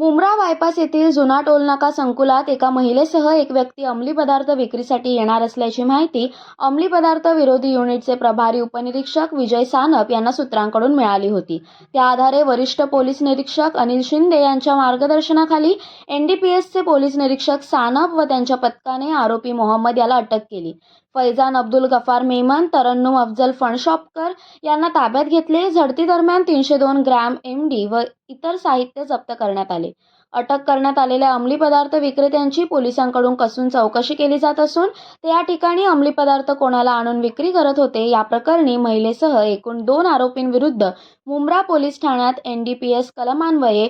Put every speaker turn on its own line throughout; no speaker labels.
Mumbra bypass येथील जुना टोलनाका संकुलात एका महिलेसह एक व्यक्ती अंमली पदार्थ विक्रीसाठी येणार असल्याची माहिती अंमली पदार्थ विरोधी युनिटचे प्रभारी उपनिरीक्षक विजय सानप यांना सूत्रांकडून मिळाली होती. त्या आधारे वरिष्ठ पोलीस निरीक्षक अनिल शिंदे यांच्या मार्गदर्शनाखाली एनडीपीएसचे पोलीस निरीक्षक सानप व त्यांच्या पथकाने आरोपी मोहम्मद याला अटक केली. फैजान अब्दुल गफार मेमन तरन्नुम अफजल फणशॉपकर यांना ताब्यात घेतले. झडती दरम्यान तीनशे दोन ग्रॅम एम डी व इतर साहित्य जप्त करण्यात आले. अटक करण्यात आलेल्या अंमली पदार्थ विक्रेत्यांची पोलिसांकडून कसून चौकशी केली जात असून ते या ठिकाणी अंमली पदार्थ कोणाला आणून विक्री करत होते या प्रकरणी महिलेसह एकूण दोन आरोपींविरुद्ध मुंब्रा पोलीस ठाण्यात एनडीपीएस कलमान्वये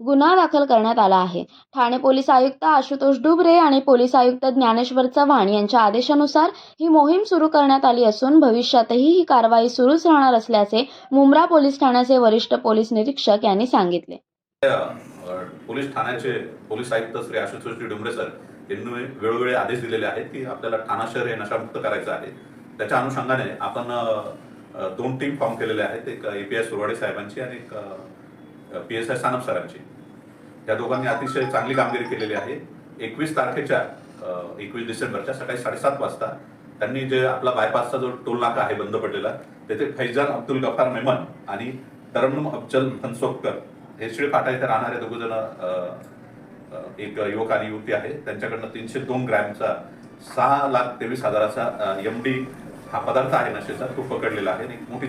गुन्हा दाखल करण्यात आला आहे. ठाणे पोलीस आयुक्त आशुतोष डुबरे आणि पोलीस आयुक्त ज्ञानेश्वर चव्हाण यांच्या आदेशानुसार ही मोहीम सुरू करण्यात आली असून भविष्यातही ही कारवाई सुरूच राहणार असल्याचे मुंब्रा पोलीस ठाण्याचे वरिष्ठ पोलीस निरीक्षक यांनी सांगितले.
पोलीस ठाण्याचे पोलीस आयुक्त श्री आशुतोष डुबरे सर यांनी वेळोवेळी आदेश दिलेले आहेत की आपल्याला ठाणा शहर हे नशामुक्त करायचं आहे. त्याच्या अनुषंगाने आपण दोन टीम फॉर्म केलेल्या आहेत. एक एपीएस सुरवाडे साहेबांची आणि एक पी एस आय सानप सरांची. त्या दोघांनी अतिशय चांगली कामगिरी केलेली आहे. एकवीस तारखेच्या एकवीस डिसेंबरच्या सकाळी साडेसात वाजता त्यांनी जे आपला बायपासचा जो टोल नाका आहे बंद पडलेला तेथे फैजान अब्दुल गफार मेमन आणि तरन्नुम अफजल फनसोककर हे श्री फाटा इथे राहणारे दोघ जण एक युवक आणि युवती आहे. त्यांच्याकडनं तीनशे दोन ग्रॅमचा सहा लाख तेवीस हजाराचा एम डी हा पदार्थ आहे नशेचा तो पकडलेला आहे आणि मोठी